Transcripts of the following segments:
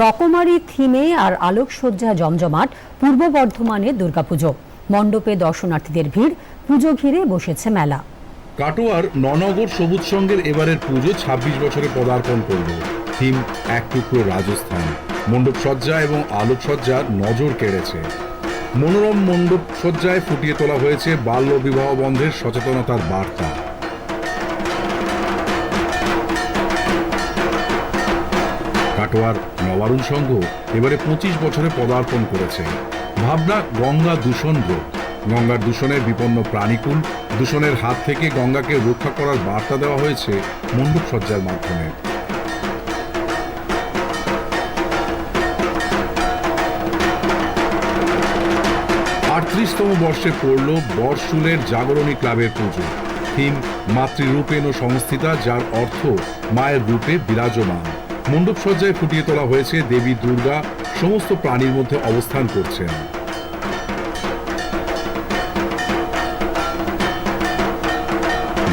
রকমারি থিমে আর আলোকসজ্জা জমজমাট পূর্ব বর্ধমানে দুর্গাপুজো। মণ্ডপে দর্শনার্থীদের ভিড়, পুজো ঘিরে বসেছে মেলা। কাটোয়ার ননগর সবুজ সঙ্গের এবারের পুজো ২৬ বছরে পদার্পণ করল। থিম, এক টুকরো রাজস্থান। মণ্ডপ সজ্জা এবং আলোকসজ্জার নজর কেড়েছে। মনোরম মণ্ডপ সজ্জায় ফুটিয়ে তোলা হয়েছে বাল্য বিবাহ বন্ধের সচেতনতার বার্তা। কাটোয়ার নবারুণ সংঘ এবারে পঁচিশ বছরে পদার্পণ করেছে। ভাবনা গঙ্গা দূষণ রোধ। গঙ্গার দূষণে বিপন্ন প্রাণীকুল, দূষণের হাত থেকে গঙ্গাকে রক্ষা করার বার্তা দেওয়া হয়েছে মণ্ডপ সজ্জার মাধ্যমে। আটত্রিশতম বর্ষে পড়ল বরশুলের জাগরণী ক্লাবের পুজো। থিম মাতৃরূপেণ সংস্থিতা, যার অর্থ মায়ের রূপে বিরাজমান। মণ্ডপ সজ্জায় ফুটিয়ে তোলা হয়েছে দেবী দুর্গা, সমস্ত প্রাণীর মধ্যে অবস্থান করছেন।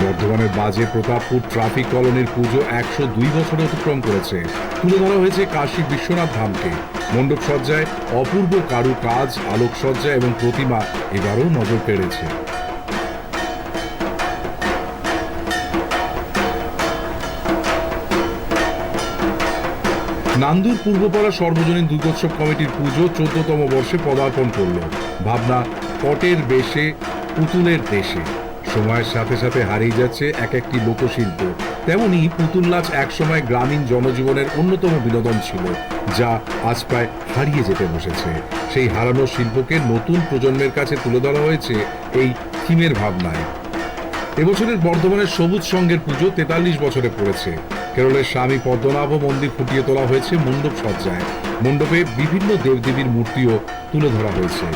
বর্ধমানের বাজে প্রতাপপুর ট্রাফিক কলোনির পুজো একশো দুই বছর অতিক্রম করেছে। তুলে ধরা হয়েছে কাশী বিশ্বনাথ ধামকে। মণ্ডপ সজ্জায় অপূর্ব কারু কাজ আলোকসজ্জা এবং প্রতিমা এবারও নজর কেড়েছে। নান্দুর পূর্বপাড়া সর্বজনীন দুর্গোৎসব কমিটির পুজো চোদ্দতম বর্ষে পদার্পণ করল। ভাবনা, পটের বেশে, পুতুলের দেশে। সময়ের সাথে সাথে হারিয়ে যাচ্ছে এক একটি লোকশিল্প। তেমনি পুতুল নাচ একসময় গ্রামীণ জনজীবনের অন্যতম বিনোদন ছিল, যা আজ প্রায় হারিয়ে যেতে বসেছে। সেই হারানো শিল্পকে নতুন প্রজন্মের কাছে তুলে ধরা হয়েছে এই থিমের ভাবনায়। এবছরের বর্ধমানের সবুজ সঙ্গের পুজো তেতাল্লিশ বছরে পড়েছে। কেরলের স্বামী পদ্মনাভ মন্দির ফুটিয়ে তোলা হয়েছে মণ্ডপ সজ্জায়। মণ্ডপে বিভিন্ন দেবদেবীর মূর্তিও তুলে ধরা হয়েছে।